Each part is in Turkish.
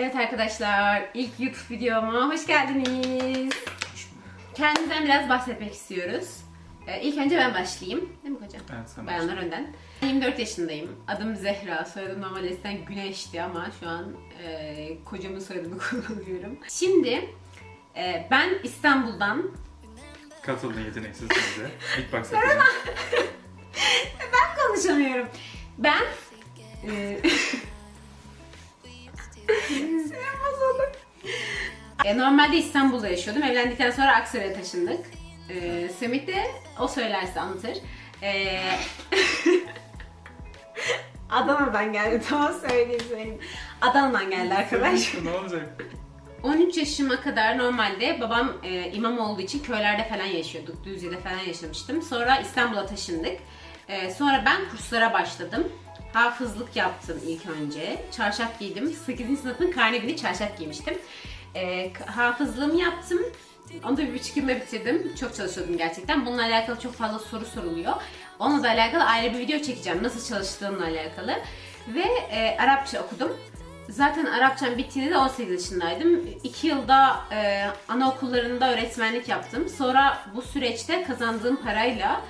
Evet arkadaşlar, ilk YouTube videoma hoş geldiniz. Kendimizden biraz bahsetmek istiyoruz. Ee, ilk önce ben başlayayım. Değil mi kocam? Evet sen Bayanlar önden. 24 yaşındayım. Adım Zehra. Soyadım normal eskiden Güneş'ti ama şu an e, kocamın soyadını kullanıyorum. Şimdi e, ben İstanbul'dan Katıldın yeteneksizliğinize. Beatbox yapacağım. konuşamıyorum. Ben e, Sinirim bozuldu. E, normalde İstanbul'da yaşıyordum. Evlendikten sonra Aksaray'a taşındık. E, Semih de o söylerse anlatır. E, Adana'dan geldi. Tamam söyleyeyim söyleyeyim. Adana'dan geldi arkadaş. ne olacak? 13 yaşıma kadar normalde babam e, imam olduğu için köylerde falan yaşıyorduk. Düzce'de falan yaşamıştım. Sonra İstanbul'a taşındık. E, sonra ben kurslara başladım. Hafızlık yaptım ilk önce. Çarşaf giydim. 8. sınıfın karnevini çarşaf giymiştim. E, hafızlığımı yaptım. Onu da bir buçuk yılda bitirdim. Çok çalışıyordum gerçekten. Bununla alakalı çok fazla soru soruluyor. Onunla da alakalı ayrı bir video çekeceğim. Nasıl çalıştığımla alakalı. Ve e, Arapça okudum. Zaten Arapçam bittiğinde de 18 yaşındaydım. 2 yılda e, anaokullarında öğretmenlik yaptım. Sonra bu süreçte kazandığım parayla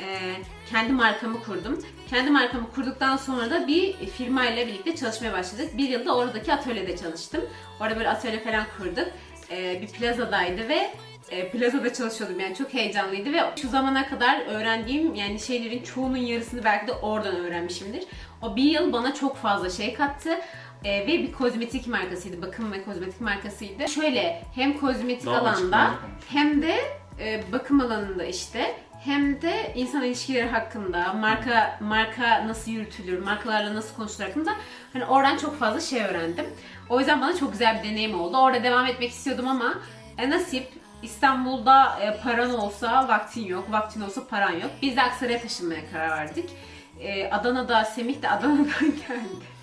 e, kendi markamı kurdum. Kendi markamı kurduktan sonra da bir firma ile birlikte çalışmaya başladık. Bir yılda oradaki atölyede çalıştım. Orada böyle atölye falan kurduk. E, bir plazadaydı ve e, plazada çalışıyordum yani çok heyecanlıydı ve şu zamana kadar öğrendiğim yani şeylerin çoğunun yarısını belki de oradan öğrenmişimdir. O bir yıl bana çok fazla şey kattı. E, ve bir kozmetik markasıydı, bakım ve kozmetik markasıydı. Şöyle hem kozmetik Daha alanda hem de e, bakım alanında işte hem de insan ilişkileri hakkında, marka marka nasıl yürütülür, markalarla nasıl konuşulur hakkında hani oradan çok fazla şey öğrendim. O yüzden bana çok güzel bir deneyim oldu. Orada devam etmek istiyordum ama e, nasip İstanbul'da e, paran olsa vaktin yok, vaktin olsa paran yok. Biz de Aksaray'a taşınmaya karar verdik. E, Adana'da, Semih de Adana'dan geldi.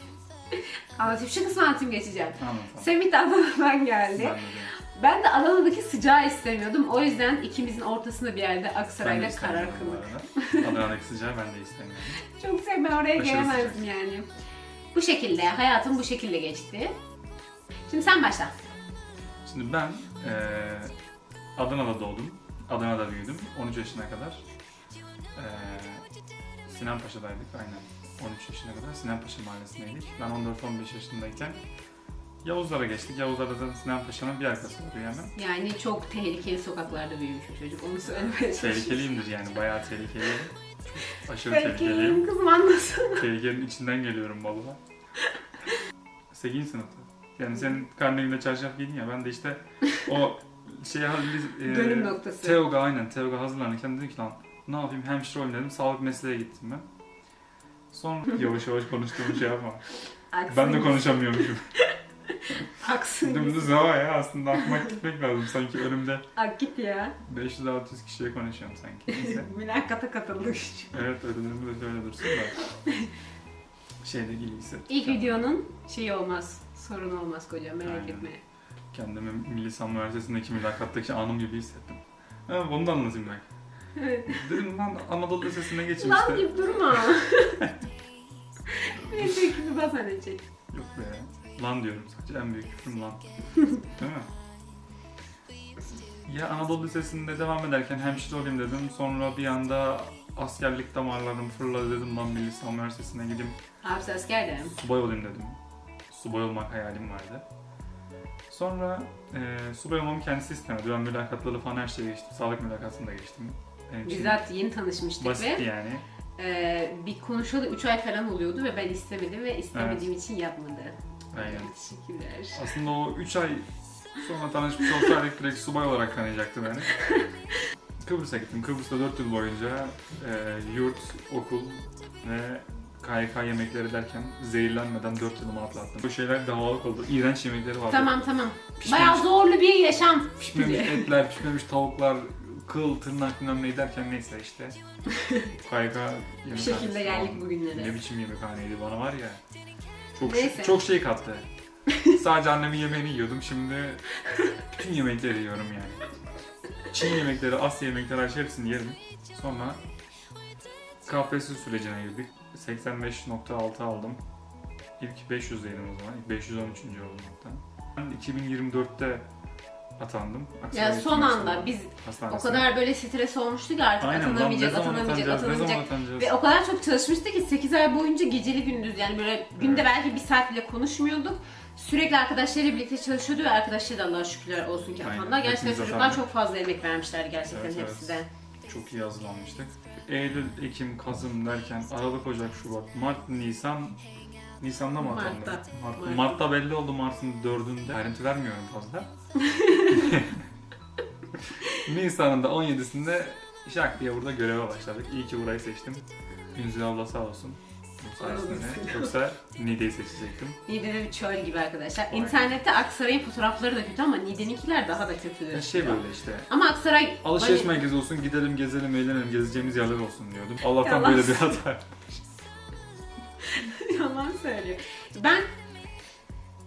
Anlatayım, şu kısmı anlatayım geçeceğim. Anlatalım. Semih de Adana'dan geldi. Ben de Ben de Adana'daki sıcağı istemiyordum. O yüzden ikimizin ortasında bir yerde Aksaray'da karar kıldık. Adana'daki sıcağı ben de istemiyorum. Çok sev ben oraya Aşırı gelemezdim yani. Bu şekilde, hayatım bu şekilde geçti. Şimdi sen başla. Şimdi ben eee Adana'da doğdum. Adana'da büyüdüm. 13 yaşına kadar. Eee Sinan Paşa'daydık aynen. 13 yaşına kadar Sinan Paşa mahallesindeydik. Ben 14-15 yaşındayken Yavuzlara geçtik. Yavuzlarda da Sinan Paşa'nın bir arkası oluyor hemen. Yani çok tehlikeli sokaklarda büyümüş bir çocuk. Onu söylemeye. Tehlikeliyimdir yani bayağı tehlikeliyim. Çok aşırı tehlikeliyim. Tehlikeliyim kızım anlasana. Tehlikenin içinden geliyorum valla. 8. sınıfta. Yani senin karnevinde çarşaf giydin ya ben de işte o şey biz, Dönüm noktası. Teoga aynen Teoga hazırlanırken dedim ki lan ne yapayım hemşire olayım dedim sağlık mesleğe gittim ben. Sonra yavaş yavaş konuştuğumu şey yapma. Ben de konuşamıyormuşum. Aksın. Dümdüz hava ya aslında aklıma gitmek lazım sanki önümde Ak git ya. 500-600 kişiye konuşuyorum sanki. Neyse. Mülakata katıldık. Evet önümde de öyle dursun da. Şeyde ilgisi. İlk videonun şeyi olmaz. Sorun olmaz kocam merak Aynen. etme. Kendimi Milli Savunma Üniversitesi'ndeki mülakattaki anım gibi hissettim. Ha, bunu da anlatayım ben. Evet. Dedim lan Anadolu Lisesi'ne Lan işte. deyip durma. Neyse ki bas hadi çek. Yok be. Lan diyorum sadece en büyük küfrüm lan. Değil mi? Ya Anadolu Lisesi'nde devam ederken hemşire olayım dedim. Sonra bir anda askerlik damarlarım fırladı dedim lan Milli Savunma Üniversitesi'ne gideyim. Abisi asker de. Subay olayım dedim. Subay olmak hayalim vardı. Sonra e, subay olmamı kendisi istemedi. Ben mülakatları falan her şeye geçtim. Sağlık mülakatını da geçtim. Benim için Biz zaten yeni tanışmıştık basitti ve yani. e, bir konuşalı 3 ay falan oluyordu ve ben istemedim ve istemediğim için yapmadı. Aynen. Teşekkürler. Aslında o 3 ay sonra tanışmış olsaydık direkt subay olarak tanıyacaktı beni. Kıbrıs'a gittim. Kıbrıs'ta 4 yıl boyunca e, yurt, okul ve KYK yemekleri derken zehirlenmeden 4 yılımı atlattım. Bu şeyler davalık oldu. İğrenç yemekleri vardı. Tamam tamam. Pişmemiş, Bayağı zorlu bir yaşam. pişmemiş etler, pişmemiş tavuklar, kıl, tırnak bilmem ne derken neyse işte. KYK Bu yemekhanesi şekilde geldik bugünlere. Ne biçim yemekhaneydi bana var ya. Çok Neyse. çok şey kattı. Sadece annemin yemeğini yiyordum. Şimdi bütün yemekleri yiyorum yani. Çin yemekleri, Asya yemekleri her şey hepsini yerim. Sonra KPSS sürecine girdik. 85.6 aldım. ilk 500'deydim o zaman. İlk 513. oldum hatta. Ben 2024'te atandım. Aksaray Ya son anda biz o Hastanesi'ne. kadar böyle stres olmuştu ki artık Aynen, lan ne zaman atanacağız, ne zaman atanamayacak. atanacağız? Ve o kadar çok çalışmıştık ki 8 ay boyunca geceli gündüz yani böyle günde Evet. belki bir saat bile konuşmuyorduk. Sürekli arkadaşlarıyla birlikte çalışıyordu ve arkadaşları da Allah'a şükürler olsun ki Aynen, atanlar. Gerçekten hepimiz çocuklar atandık. çok fazla emek vermişler gerçekten Evet, evet. hepsi de. Çok iyi hazırlanmıştık. Eylül, Ekim, Kasım derken Aralık, Ocak, Şubat, Mart, Nisan Nisan'da mı? Mart'ta. Mart'ta. Mart'ta. Mart'ta belli oldu Mart'ın dördünde. Ayrıntı vermiyorum fazla. Nisan'ın da 17'sinde şak diye burada göreve başladık. İyi ki burayı seçtim. Ünzül abla sağ olsun. Bu sayesinde. Yoksa Niğde'yi seçecektim. Niğde'de bir çöl gibi arkadaşlar. Aynen. İnternette Aksaray'ın fotoğrafları da kötü ama Niğde'ninkiler daha da kötü. Ya şey böyle işte. Ama Aksaray... Alışveriş Bali- merkezi olsun, gidelim, gezelim, eğlenelim, gezeceğimiz yerler olsun diyordum. Allah'tan Yalan böyle bir hata. Yalan söylüyor. Ben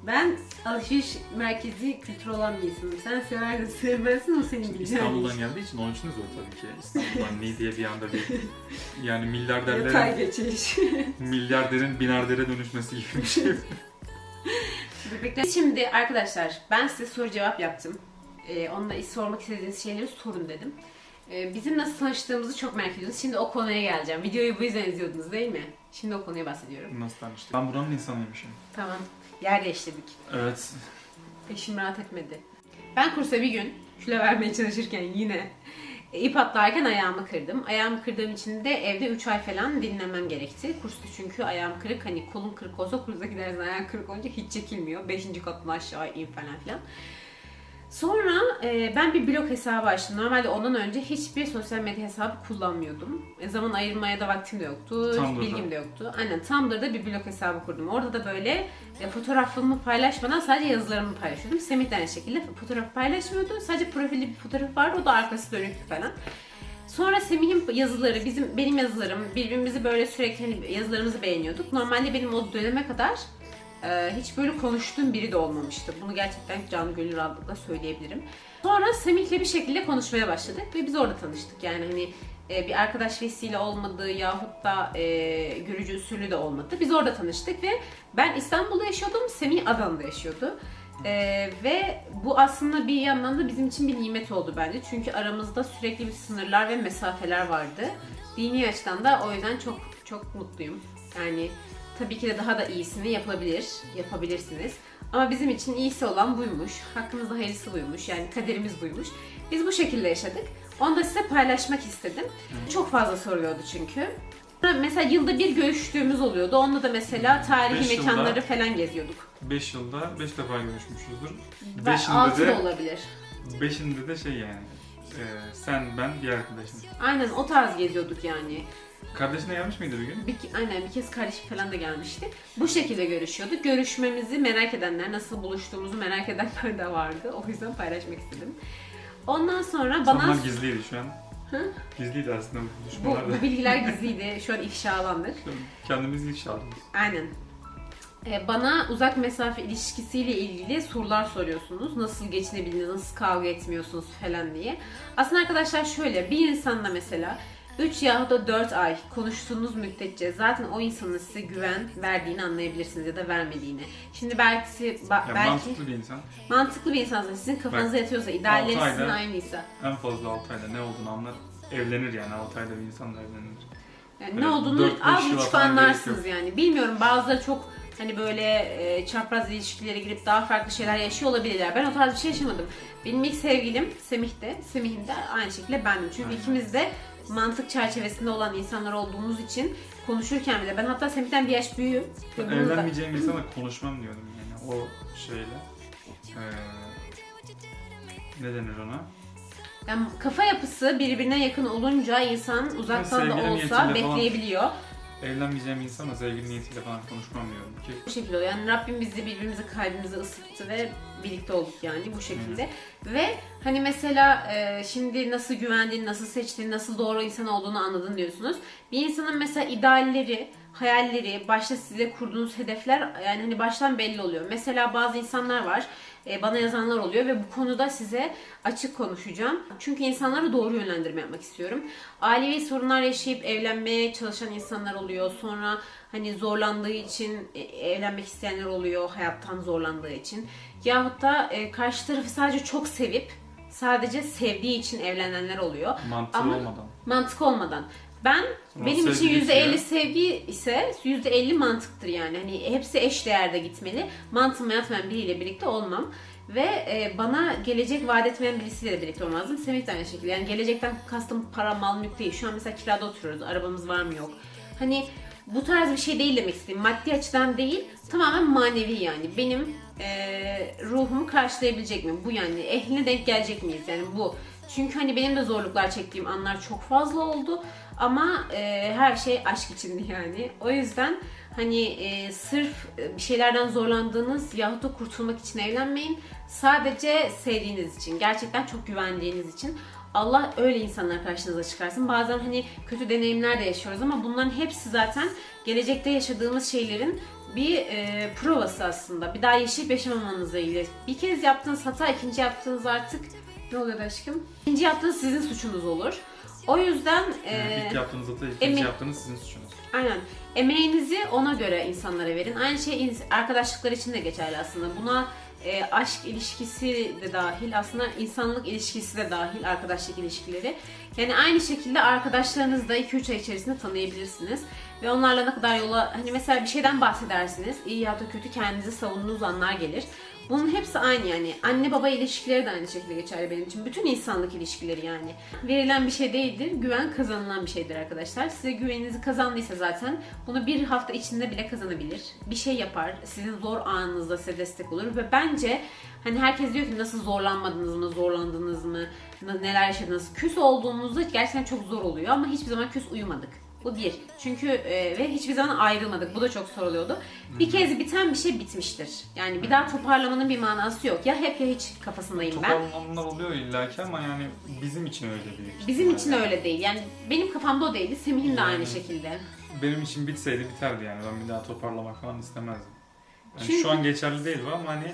ben alışveriş merkezi kültürü olan bir insanım. Sen severdin, sevmezsin o senin bileceğin İstanbul'dan iş. geldiği için onun için de zor tabii ki. İstanbul'dan Niğde'ye bir anda bir yani milyarderlerin Yatay geçiş. milyarderin binardere dönüşmesi gibi bir şey. Bebekler. Şimdi arkadaşlar ben size soru cevap yaptım. Ee, onunla sormak istediğiniz şeyleri sorun dedim. Ee, bizim nasıl tanıştığımızı çok merak ediyorsunuz. Şimdi o konuya geleceğim. Videoyu bu yüzden izliyordunuz değil mi? Şimdi o konuya bahsediyorum. Nasıl tanıştık? Ben buranın insanıymışım. Tamam. Yer değiştirdik. Evet. Eşim rahat etmedi. Ben kursa bir gün kilo vermeye çalışırken yine ip atlarken ayağımı kırdım. Ayağımı kırdığım için de evde 3 ay falan dinlemem gerekti. Kursta çünkü ayağım kırık. Hani kolum kırık olsa kursa gidersin ayağın kırık olunca hiç çekilmiyor. 5. kattan aşağı in falan filan. Sonra e, ben bir blog hesabı açtım. Normalde ondan önce hiçbir sosyal medya hesabı kullanmıyordum. E, zaman ayırmaya da vaktim de yoktu. Tumblr'da. Bilgim de yoktu. Aynen Tumblr'da bir blog hesabı kurdum. Orada da böyle e, fotoğrafımı paylaşmadan sadece yazılarımı paylaşıyordum. Semih de aynı şekilde fotoğraf paylaşmıyordu. Sadece profilde bir fotoğraf vardı. O da arkası dönüktü falan. Sonra Semih'in yazıları, bizim benim yazılarım, birbirimizi böyle sürekli hani yazılarımızı beğeniyorduk. Normalde benim o döneme kadar e, hiç böyle konuştuğum biri de olmamıştı. Bunu gerçekten canı gönül rahatlıkla söyleyebilirim. Sonra Semih'le bir şekilde konuşmaya başladık ve biz orada tanıştık. Yani hani e, bir arkadaş vesile olmadı yahut da e, görücü usulü de olmadı. Biz orada tanıştık ve ben İstanbul'da yaşıyordum, Semih Adana'da yaşıyordu. E, ve bu aslında bir yandan da bizim için bir nimet oldu bence. Çünkü aramızda sürekli bir sınırlar ve mesafeler vardı. Dini açıdan da o yüzden çok çok mutluyum. Yani tabii ki de daha da iyisini yapabilir, yapabilirsiniz. Ama bizim için iyisi olan buymuş. Hakkımızda hayırlısı buymuş. Yani kaderimiz buymuş. Biz bu şekilde yaşadık. Onu da size paylaşmak istedim. Çok fazla soruyordu çünkü. Mesela yılda bir görüştüğümüz oluyordu. Onda da mesela tarihi Beş yılda- mekanları falan geziyorduk. 5 yılda 5 defa görüşmüşüzdür. Ve 5'inde altı da de olabilir. 5'inde de şey yani. e, sen, ben, bir arkadaşım. Aynen o tarz geziyorduk yani. Kardeşine gelmiş miydi bir gün? Bir, aynen bir kez kardeşim falan da gelmişti. Bu şekilde görüşüyorduk. Görüşmemizi merak edenler, nasıl buluştuğumuzu merak edenler de vardı. O yüzden paylaşmak istedim. Ondan sonra bana Onlar gizliydi şu an. Hı? Gizliydi aslında bu bu, da. bu bilgiler gizliydi. Şu an ifşalandık. Kendimizi ifşa aldık. Aynen. Ee, Bana uzak mesafe ilişkisiyle ilgili sorular soruyorsunuz. Nasıl geçinebildiniz, nasıl kavga etmiyorsunuz falan diye. Aslında arkadaşlar şöyle, bir insanla mesela 3 yahut da 4 ay konuştuğunuz müddetçe zaten o insanın size güven verdiğini anlayabilirsiniz ya da vermediğini. Şimdi belki ba- Yani belki mantıklı bir insan mantıklı bir insansa sizin kafanıza yatıyorsa, idealleri altı sizin ayda- aynıysa. en fazla 6 ayda ne olduğunu anlar. Evlenir yani 6 ayda bir insanla evlenir. Yani ne olduğunu az buçuk anlarsınız yani. Bilmiyorum bazıları çok hani böyle e, çapraz ilişkilere girip daha farklı şeyler yaşıyor olabilirler. Ben o tarz bir şey yaşamadım. Benim ilk sevgilim Semih de, Semih'im de aynı şekilde bendim. Çünkü Aynen. ikimiz de mantık çerçevesinde olan insanlar olduğumuz için konuşurken bile ben hatta Semih'ten bir yaş büyüğüm. Ben bunu da- evlenmeyeceğim insanla konuşmam diyordum yani o şeyle. Ee, ne denir ona? Yani kafa yapısı birbirine yakın olunca insan uzaktan da olsa niyetiyle falan- bekleyebiliyor. Evlenmeyeceğim insanla sevgili niyetiyle falan konuşmam diyordum ki. Bu şekilde oluyor. Yani Rabbim bizi birbirimize kalbimizi ısıttı ve birlikte olduk yani bu şekilde. Ve hani mesela e, şimdi nasıl güvendiğini, nasıl seçtiğini, nasıl doğru insan olduğunu anladın diyorsunuz. Bir insanın mesela idealleri, hayalleri, başta size kurduğunuz hedefler yani hani baştan belli oluyor. Mesela bazı insanlar var, e, bana yazanlar oluyor ve bu konuda size açık konuşacağım. Çünkü insanlara doğru yönlendirme yapmak istiyorum. Ailevi sorunlar yaşayıp evlenmeye çalışan insanlar oluyor. Sonra hani zorlandığı için e, evlenmek isteyenler oluyor hayattan zorlandığı için. Yahut da e, karşı tarafı sadece çok sevip sadece sevdiği için evlenenler oluyor. Mantığı Ama- olmadan. Mantık olmadan. Ben Sonra benim için sevgili %50 ise- sevgi ise %50 mantıktır yani. Hani hepsi eş değerde gitmeli. Mantığıma yatmayan biriyle birlikte olmam. Ve e, bana gelecek vaat etmeyen birisiyle de birlikte olmazdım. Semih de aynı şekilde. Yani gelecekten kastım para, mal, mülk değil. Şu an mesela kirada oturuyoruz. Arabamız var mı yok. Hani bu tarz bir şey değil demek istediğim. Maddi açıdan değil. Tamamen manevi yani. Benim e, ruhumu karşılayabilecek mi? Bu yani. Ehline denk gelecek miyiz? Yani bu. Çünkü hani benim de zorluklar çektiğim anlar çok fazla oldu. Ama e, her şey aşk içindi yani. O yüzden hani e, sırf bir şeylerden zorlandığınız yahut da kurtulmak için evlenmeyin. Sadece sevdiğiniz için, gerçekten çok güvendiğiniz için. Allah öyle insanlar karşınıza çıkarsın. Bazen hani kötü deneyimler de yaşıyoruz ama bunların hepsi zaten gelecekte yaşadığımız şeylerin bir e, provası aslında. Bir daha yaşayıp yaşamamanızla ilgili. Bir kez yaptığınız hata, ikinci yaptığınız artık ne oluyor aşkım? İkinci yaptığınız sizin suçunuz olur. O yüzden e, ilk yaptığınız hata, ikinci emin- yaptığınız sizin suçunuz. Aynen. Emeğinizi ona göre insanlara verin. Aynı şey ins- arkadaşlıklar için de geçerli aslında. Buna e, aşk ilişkisi de dahil, aslında insanlık ilişkisi de dahil, arkadaşlık ilişkileri. Yani aynı şekilde arkadaşlarınızı da 2-3 ay içerisinde tanıyabilirsiniz. Ve onlarla ne kadar yola, hani mesela bir şeyden bahsedersiniz, iyi ya da kötü kendinizi savunduğunuz anlar gelir. Bunun hepsi aynı yani. Anne baba ilişkileri de aynı şekilde geçerli benim için. Bütün insanlık ilişkileri yani. Verilen bir şey değildir. Güven kazanılan bir şeydir arkadaşlar. Size güveninizi kazandıysa zaten bunu bir hafta içinde bile kazanabilir. Bir şey yapar. Sizin zor anınızda size destek olur ve bence hani herkes diyor ki nasıl zorlanmadınız mı, zorlandınız mı, neler yaşadınız. Küs olduğumuzda gerçekten çok zor oluyor ama hiçbir zaman küs uyumadık. Bu bir. Çünkü e, ve hiçbir zaman ayrılmadık. Bu da çok soruluyordu. Bir kez biten bir şey bitmiştir. Yani bir daha toparlamanın bir manası yok. Ya hep ya hiç kafasındayım ben. Toparlanmalar oluyor illaki ama yani bizim için öyle değil. Bizim için öyle değil. Yani benim kafamda o değildi. Semih'in de aynı Yani. şekilde. Benim için bitseydi biterdi yani. Ben bir daha toparlamak falan istemezdim. Yani Çünkü- Şu an geçerli değil bu ama hani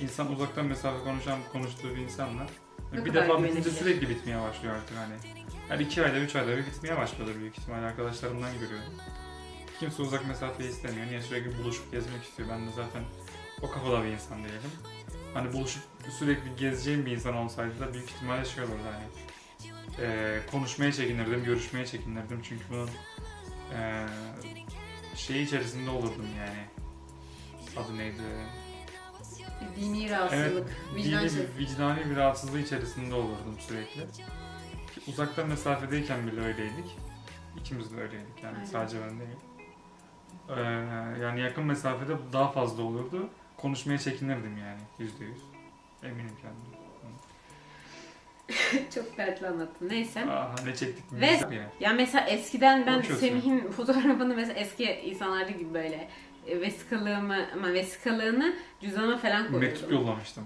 insan uzaktan mesafe konuşan, konuştuğu bir insanla Ne bir kadar defa bitince güvenilir. sürekli bitmeye başlıyor artık hani. Her iki ayda, üç ayda bir bitmeye başlıyordur büyük ihtimalle arkadaşlarımdan görüyorum. Kimse uzak mesafeyi istemiyor. Niye sürekli buluşup gezmek istiyor. Ben de zaten o kafada bir insan değilim. Hani buluşup sürekli gezeceğim bir insan olsaydı da büyük ihtimalle şey olurdu hani. eee, konuşmaya çekinirdim, görüşmeye çekinirdim çünkü bunun eee şey içerisinde olurdum yani. Adı neydi? Dini rahatsızlık, vicdan dini, vicdani bir rahatsızlığı içerisinde olurdum sürekli. Uzaktan mesafedeyken bile öyleydik. İkimiz de öyleydik yani Aynen. sadece ben değil. Ee, yani yakın mesafede daha fazla olurdu. Konuşmaya çekinirdim yani yüzde yüz. Eminim kendime. Çok dertli anlattın. Neyse. Aha ne çektik mi? Ve- ya. Mesela eskiden ben Konuşuyorsun. Semih'in fotoğrafını mesela eski insanlarda gibi böyle vesikalığımı ama vesikalığını cüzdanıma falan Mektup koyuyordum. yollamıştım.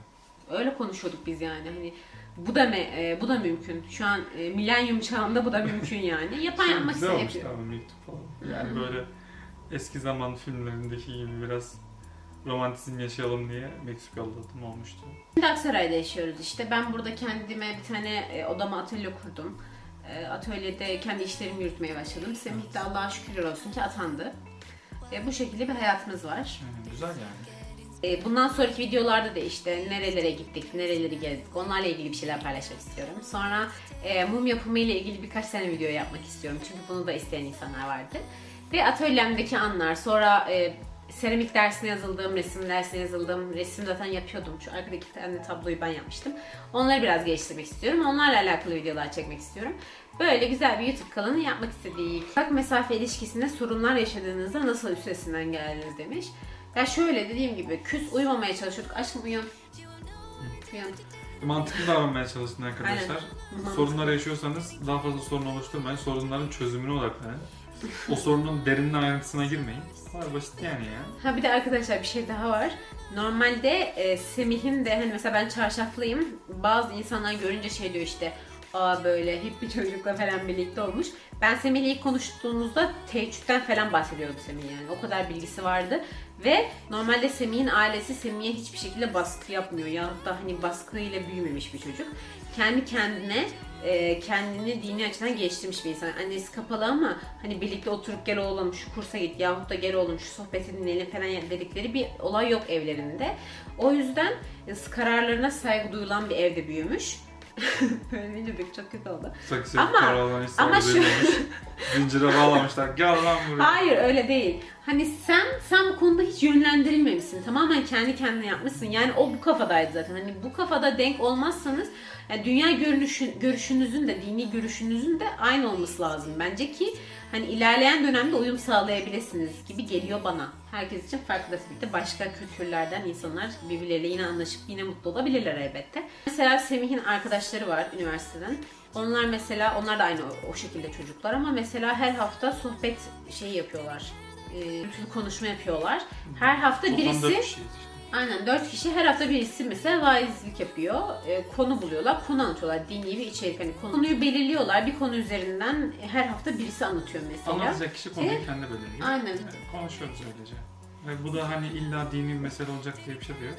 Öyle konuşuyorduk biz yani hani bu da me, e, bu da mümkün. Şu an e, milenyum çağında bu da mümkün yani. Yapan Şey, yapmak güzel isteyen olmuş yapıyor. mektup falan. Yani böyle eski zaman filmlerindeki gibi biraz romantizm yaşayalım diye mektup yolladım olmuştu. Şimdi Aksaray'da yaşıyoruz işte. Ben burada kendime bir tane e, odama atölye kurdum. E, atölyede kendi işlerimi yürütmeye başladım. Semih de Allah'a şükürler olsun ki atandı. E, bu şekilde bir hayatımız var. Yani güzel yani. E, bundan sonraki videolarda da işte nerelere gittik, nereleri gezdik onlarla ilgili bir şeyler paylaşmak istiyorum. Sonra e, mum yapımı ile ilgili birkaç tane video yapmak istiyorum. Çünkü bunu da isteyen insanlar vardı. Ve atölyemdeki anlar, sonra e, seramik dersine yazıldım, resim dersine yazıldım. Resim zaten yapıyordum. Şu arkadaki tane tabloyu ben yapmıştım. Onları biraz geliştirmek istiyorum. Onlarla alakalı videolar çekmek istiyorum. Böyle güzel bir YouTube kanalı yapmak istedik. Uzak mesafe ilişkisinde sorunlar yaşadığınızda nasıl üstesinden geldiniz demiş. Ya şöyle dediğim gibi küs uyumamaya çalışıyorduk. Aşkım uyan. Uyan. Mantıklı davranmaya çalışın arkadaşlar. Mantıklı. Sorunlar yaşıyorsanız daha fazla sorun oluşturmayın. Sorunların çözümüne odaklanın. O sorunun derinine ayrıntısına girmeyin. Kadar basit yani ya. Ha bir de arkadaşlar bir şey daha var. Normalde e, Semih'in de hani mesela ben çarşaflıyım. Bazı insanlar görünce şey diyor işte aa böyle hep bir çocukla falan birlikte olmuş. Ben Semih'le ilk konuştuğumuzda teheccüden falan bahsediyordu Semih yani. O kadar bilgisi vardı. Ve normalde Semih'in ailesi Semih'e hiçbir şekilde baskı yapmıyor. Ya da hani baskıyla büyümemiş bir çocuk. Kendi kendine e, kendini dini açıdan geliştirmiş bir insan. Annesi kapalı ama hani birlikte oturup gel oğlum şu kursa git yahut da gel oğlum şu sohbeti dinleyelim falan dedikleri bir olay yok evlerinde. O yüzden e, kararlarına saygı duyulan bir evde büyümüş. Böyle deyince de çok kötü oldu. Saksı Ama- ama şu-. Zincire bağlamışlar. Gel lan buraya. Hayır öyle değil. Hani sen sen bu konuda hiç yönlendirilmemişsin. Tamamen kendi kendine yapmışsın. Yani o bu kafadaydı zaten. Hani bu kafada denk olmazsanız yani dünya görünüşü, görüşünüzün de dini görüşünüzün de aynı olması lazım bence ki hani ilerleyen dönemde uyum sağlayabilirsiniz gibi geliyor bana. Herkes için farklı tabii ki başka kültürlerden insanlar birbirleriyle yine anlaşıp yine mutlu olabilirler elbette. Mesela Semih'in arkadaşları var üniversiteden. Onlar mesela, onlar da aynı o, o şekilde çocuklar ama mesela her hafta sohbet şeyi yapıyorlar. E, konuşma yapıyorlar. Her hafta Toplam birisi... dört kişiyiz işte. Aynen dört kişi her hafta birisi mesela vaizlik yapıyor. E, konu buluyorlar, konu anlatıyorlar. Dini bir içerik. Hani konuyu belirliyorlar. Bir konu üzerinden her hafta birisi anlatıyor mesela. Anlatacak kişi konuyu kendi belirliyor. Aynen. Yani konuşuyoruz öylece. Ve bu da hani illa dini bir mesele olacak diye bir şey de yok.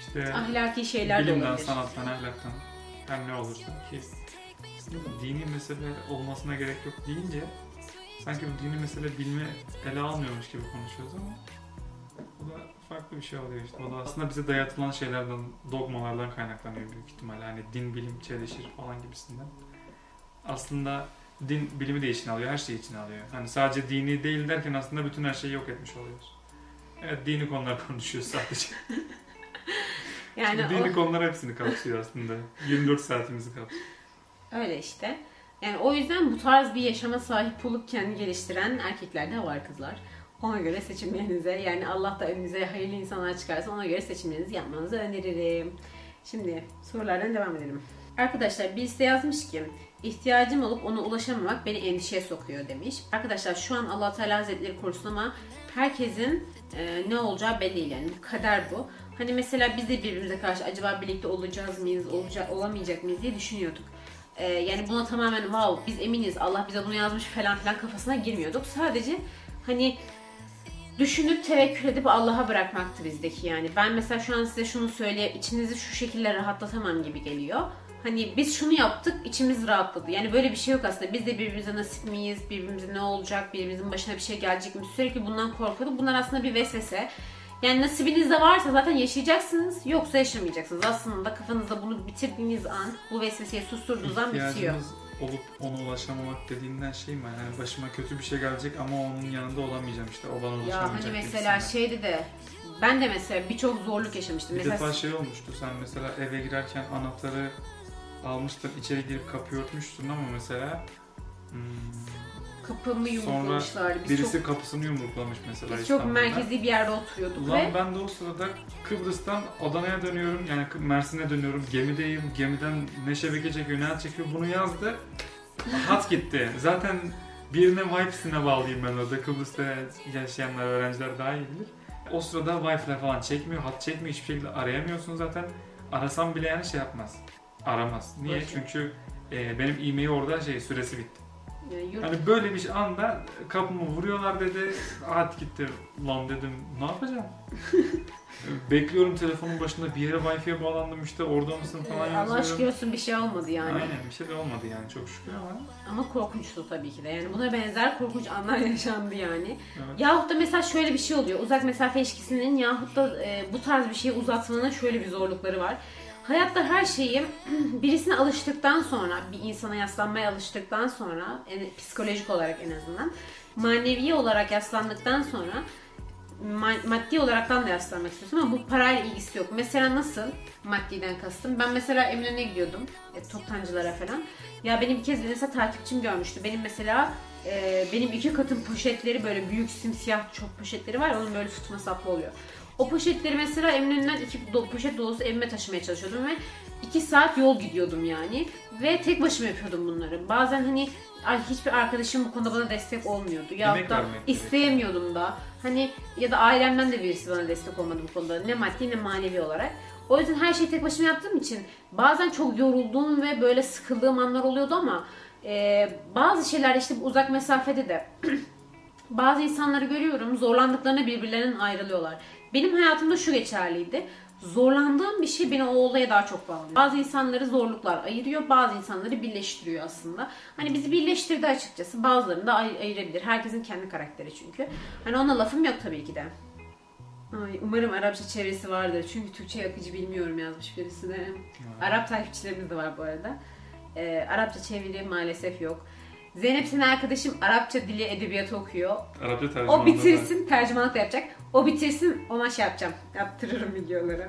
İşte Ahlaki şeyler de bilimden, olabilir. sanattan, ahlaktan her ne olursa ki aslında dini mesele olmasına gerek yok deyince sanki bu dini mesele bilme ele almıyormuş gibi konuşuyoruz ama bu da farklı bir şey oluyor işte. O da aslında bize dayatılan şeylerden, dogmalardan kaynaklanıyor büyük ihtimalle. Hani din, bilim çelişir falan gibisinden. Aslında din bilimi de içine alıyor, her şeyi içine alıyor. Hani sadece dini değil derken aslında bütün her şeyi yok etmiş oluyoruz. Evet dini konular konuşuyoruz sadece. Yani Dini o, konular hepsini kapsıyor aslında. 24 saatimizi kapsıyor. öyle işte. Yani o yüzden bu tarz bir yaşama sahip olup kendini geliştiren erkekler de var kızlar. Ona göre seçimlerinize yani Allah da önünüze hayırlı insanlar çıkarsa ona göre seçimlerinizi yapmanızı öneririm. Şimdi sorulardan devam edelim. Arkadaşlar birisi yazmış ki ihtiyacım olup ona ulaşamamak beni endişeye sokuyor demiş. Arkadaşlar şu an Allah Teala Hazretleri korusun ama herkesin e, ne olacağı belli değil yani bu kader bu. Hani mesela biz de birbirimize karşı acaba birlikte olacağız mıyız, olacak, olamayacak mıyız diye düşünüyorduk. E, yani buna tamamen wow biz eminiz Allah bize bunu yazmış falan filan kafasına girmiyorduk. Sadece hani düşünüp tevekkül edip Allah'a bırakmaktı bizdeki yani. Ben mesela şu an size şunu söyleye içinizi şu şekilde rahatlatamam gibi geliyor. Hani biz şunu yaptık, içimiz rahatladı. Yani böyle bir şey yok aslında. Biz de birbirimize nasip miyiz, birbirimize ne olacak, birbirimizin başına bir şey gelecek mi? Sürekli bundan korkuyorduk. Bunlar aslında bir vesvese. Yani nasibiniz de varsa zaten yaşayacaksınız, yoksa yaşamayacaksınız. Aslında kafanızda bunu bitirdiğiniz an, bu vesveseyi susturduğunuz an bitiyor. Olup ona ulaşamamak dediğinden şey mi? Yani başıma kötü bir şey gelecek ama onun yanında olamayacağım işte. O bana Ya ulaşamayacak hani mesela gibisinden. şeydi de ben de mesela birçok zorluk yaşamıştım. Bir Mesela defa şey olmuştu sen mesela eve girerken anahtarı almıştın içeri girip kapıyı örtmüştün ama mesela hmm, kapımı yumruklamışlardı. Biz birisi çok, kapısını yumruklamış mesela biz çok İstanbul'da. merkezi bir yerde oturuyorduk Ulan ve ben de o sırada Kıbrıs'tan Adana'ya dönüyorum. Yani Mersin'e dönüyorum. Gemideyim. Gemiden ne şebeke çekiyor ne çekiyor? Bunu yazdı. Hat gitti. Zaten birine Wi-Fi'sine bağlıyım ben orada. Kıbrıs'ta yaşayanlar öğrenciler daha iyi bilir. O sırada Wi-Fi'ler falan çekmiyor hat çekmiyor. Hiçbir şekilde arayamıyorsun zaten. Arasam bile yani şey yapmaz. Aramaz. Niye? Nasıl? çünkü e, benim e-mail orada şey süresi bitti yurt- Hani böyle bir anda kapımı vuruyorlar dedi. At gitti. Lan dedim ne yapacağım? Bekliyorum telefonun başında bir yere Wi-Fi'ye bağlandım işte orada mısın falan Ee, Allah yazıyorum. şükür olsun bir şey olmadı yani. Aynen bir şey de olmadı yani çok şükür ama. Ama korkunçtu tabii ki de. Yani buna benzer korkunç anlar yaşandı yani. Evet. Yahut da mesela şöyle bir şey oluyor. Uzak mesafe ilişkisinin yahut da e, bu tarz bir şeyi uzatmanın şöyle bir zorlukları var. Hayatta her şeyi birisine alıştıktan sonra, bir insana yaslanmaya alıştıktan sonra, yani psikolojik olarak en azından, manevi olarak yaslandıktan sonra ma- maddi olaraktan da yaslanmak istiyorsun ama bu parayla ilgisi yok. Mesela nasıl maddiden kastım? Ben mesela Eminönü'ne gidiyordum, e, toptancılara falan. Ya benim bir kez mesela takipçim görmüştü. Benim mesela e, benim iki katım poşetleri böyle büyük simsiyah çok poşetleri var. Onun böyle tutma saplı oluyor. O poşetleri mesela Eminönü'nden iki do- poşet dolusu evime taşımaya çalışıyordum ve iki saat yol gidiyordum yani. Ve tek başıma yapıyordum bunları. Bazen hani ay hiçbir arkadaşım bu konuda bana destek olmuyordu. Ya Emek da vermek gerekiyor. isteyemiyordum da. Hani ya da ailemden de birisi bana destek olmadı bu konuda. Ne maddi ne manevi olarak. O yüzden her şeyi tek başıma yaptığım için bazen çok yorulduğum ve böyle sıkıldığım anlar oluyordu ama e, bazı şeyler işte bu uzak mesafede de bazı insanları görüyorum zorlandıklarına birbirlerinden ayrılıyorlar. Benim hayatımda şu geçerliydi. Zorlandığım bir şey beni o olaya daha çok bağlıyor. Bazı insanları zorluklar ayırıyor, bazı insanları birleştiriyor aslında. Hani bizi birleştirdi açıkçası. Bazılarını da ay- ayırabilir. Herkesin kendi karakteri çünkü. Hani ona lafım yok tabii ki de. Ay, umarım Arapça çevresi vardır. Çünkü Türkçe akıcı bilmiyorum yazmış birisi de. Arap takipçilerimiz de var bu arada. Ee, Arapça çeviri maalesef yok. Zeynep senin arkadaşım Arapça dili edebiyatı okuyor. Arapça tercümanlığı O bitirsin, tercümanlık da yapacak. O bitirsin, ona şey yapacağım. Yaptırırım videoları.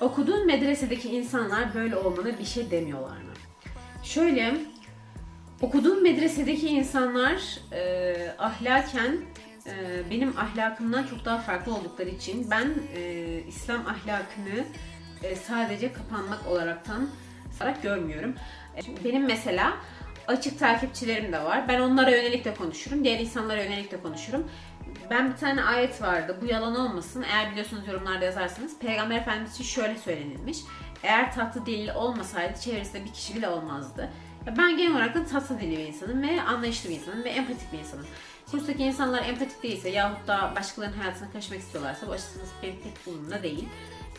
Okuduğun medresedeki insanlar böyle olmana bir şey demiyorlar mı? Şöyle, okuduğum medresedeki insanlar e, ahlaken e, benim ahlakımdan çok daha farklı oldukları için ben e, İslam ahlakını e, sadece kapanmak olaraktan olarak görmüyorum. E, Benim mesela açık takipçilerim de var. Ben onlara yönelik de konuşurum. Diğer insanlara yönelik de konuşurum. Ben bir tane ayet vardı. Bu yalan olmasın. Eğer biliyorsunuz yorumlarda yazarsanız. Peygamber Efendimiz için şöyle söylenilmiş. Eğer tatlı dilli olmasaydı çevresinde bir kişi bile olmazdı. Ben genel olarak da tatlı dilli bir insanım ve anlayışlı bir insanım ve empatik bir insanım. Kurstaki insanlar empatik değilse yahut da başkalarının hayatına karışmak istiyorlarsa bu açıkçası benim pek umurumda değil.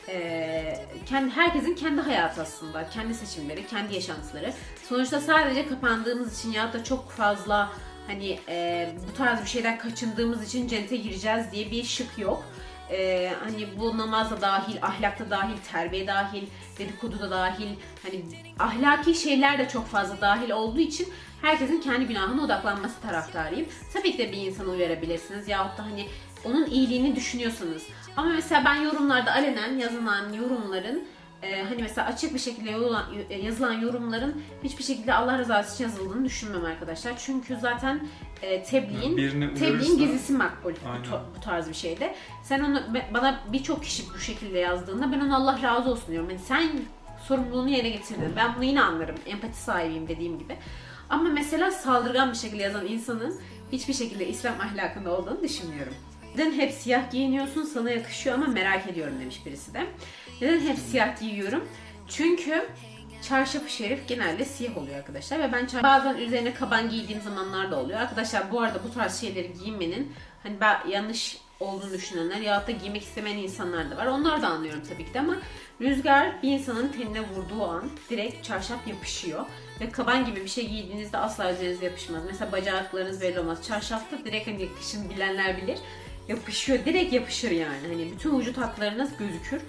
Ee, kendi herkesin kendi hayatı aslında, kendi seçimleri, kendi yaşantıları. Sonuçta sadece kapandığımız için ya da çok fazla hani e, bu tarz bir şeyden kaçındığımız için cennete gireceğiz diye bir şık yok. Ee, hani bu namaz da dahil, ahlakta dahil, terbiye dahil, dedikodu da dahil, hani ahlaki şeyler de çok fazla dahil olduğu için herkesin kendi günahına odaklanması taraftarıyım. Tabii ki de bir insanı uyarabilirsiniz yahut da hani onun iyiliğini düşünüyorsanız. Ama mesela ben yorumlarda alenen yazılan yorumların e, hani mesela açık bir şekilde yorulan- e, yazılan yorumların hiçbir şekilde Allah rızası için yazıldığını düşünmem arkadaşlar. Çünkü zaten e, tebliğin Birini Tebliğin gizlisi makbul bu, tarz bir şeyde. Sen onu bana birçok kişi bu şekilde yazdığında ben ona Allah razı olsun diyorum. Yani sen sorumluluğunu yerine getirdin. Ben bunu yine anlarım. Empati sahibiyim dediğim gibi. Ama mesela saldırgan bir şekilde yazan insanın hiçbir şekilde İslam ahlakında olduğunu düşünmüyorum. Neden hep siyah giyiniyorsun sana yakışıyor ama merak ediyorum demiş birisi de. Neden hep siyah giyiyorum? Çünkü çarşafı şerif genelde siyah oluyor arkadaşlar ve ben bazen üzerine kaban giydiğim zamanlar da oluyor. Arkadaşlar bu arada bu tarz şeyleri giymenin hani ben yanlış olduğunu düşünenler ya da giymek istemeyen insanlar da var. Onları da anlıyorum tabii ki de ama rüzgar bir insanın tenine vurduğu an direkt çarşaf yapışıyor. Ve kaban gibi bir şey giydiğinizde asla üzerinize yapışmaz. Mesela bacaklarınız belli olmaz. Çarşafta direkt hani kışın bilenler bilir. Yapışıyor. Direkt yapışır yani. Hani bütün vücut hatlarınız gözükür.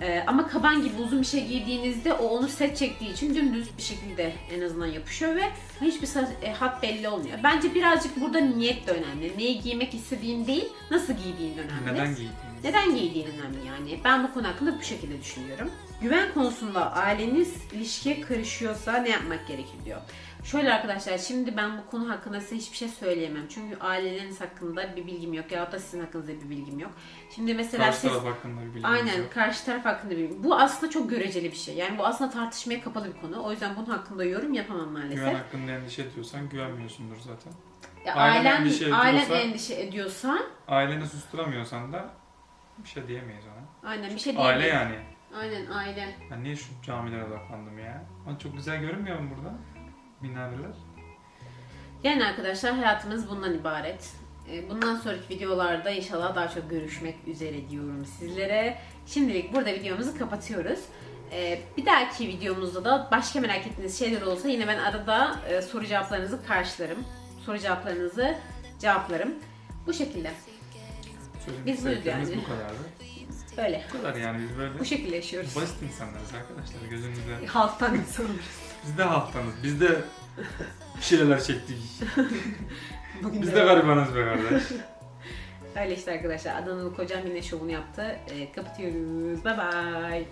Ee, ama kaban gibi uzun bir şey giydiğinizde o onu set çektiği için dümdüz bir şekilde en azından yapışıyor ve hiçbir e, hat belli olmuyor. Bence birazcık burada niyet de önemli. Neyi giymek istediğin değil, nasıl giydiğin önemli. Neden giydiğini. Neden giydiğin önemli yani. Ben bu konu hakkında bu şekilde düşünüyorum. Güven konusunda aileniz ilişkiye karışıyorsa ne yapmak gerekir diyor. Şöyle arkadaşlar şimdi ben bu konu hakkında size hiçbir şey söyleyemem. Çünkü aileleriniz hakkında bir bilgim yok ya da sizin hakkınızda bir bilgim yok. Şimdi mesela Karşı siz taraf hakkında bir bilgimiz Aynen yok. karşı taraf hakkında bir Bu aslında çok göreceli bir şey. Yani bu aslında tartışmaya kapalı bir konu. O yüzden bunun hakkında yorum yapamam maalesef. Güven hakkında endişe ediyorsan güvenmiyorsundur zaten. Ya ailen ailen, endişe ailen endişe ediyorsa Aileni susturamıyorsan da bir şey diyemeyiz ona. aynen bir şey Aile diyemeyiz. yani. Aynen aile. Ben niye şu camilere odaklandım ya? Ama çok güzel görünmüyor mu burada? Minareler. Yani arkadaşlar hayatımız bundan ibaret. Ee, Bundan sonraki videolarda inşallah daha çok görüşmek üzere diyorum sizlere. Şimdilik burada videomuzu kapatıyoruz. Ee, Bir dahaki videomuzda da başka merak ettiğiniz şeyler olsa yine ben arada e, soru cevaplarınızı karşılarım. Soru cevaplarınızı cevaplarım. Bu şekilde. Biz buyuz yani. bu kadardı. Böyle. Bu kadar yani biz böyle Bu şekilde yaşıyoruz. basit insanlarız arkadaşlar gözünüzde. Halktan insanlarız. Biz de haftanız. Biz de bir şeyler çektik. Bugün Biz de- de garibanız be kardeş. Öyle işte arkadaşlar. Adanalı kocam yine şovunu yaptı. Ee, kapatıyoruz. Bye bye.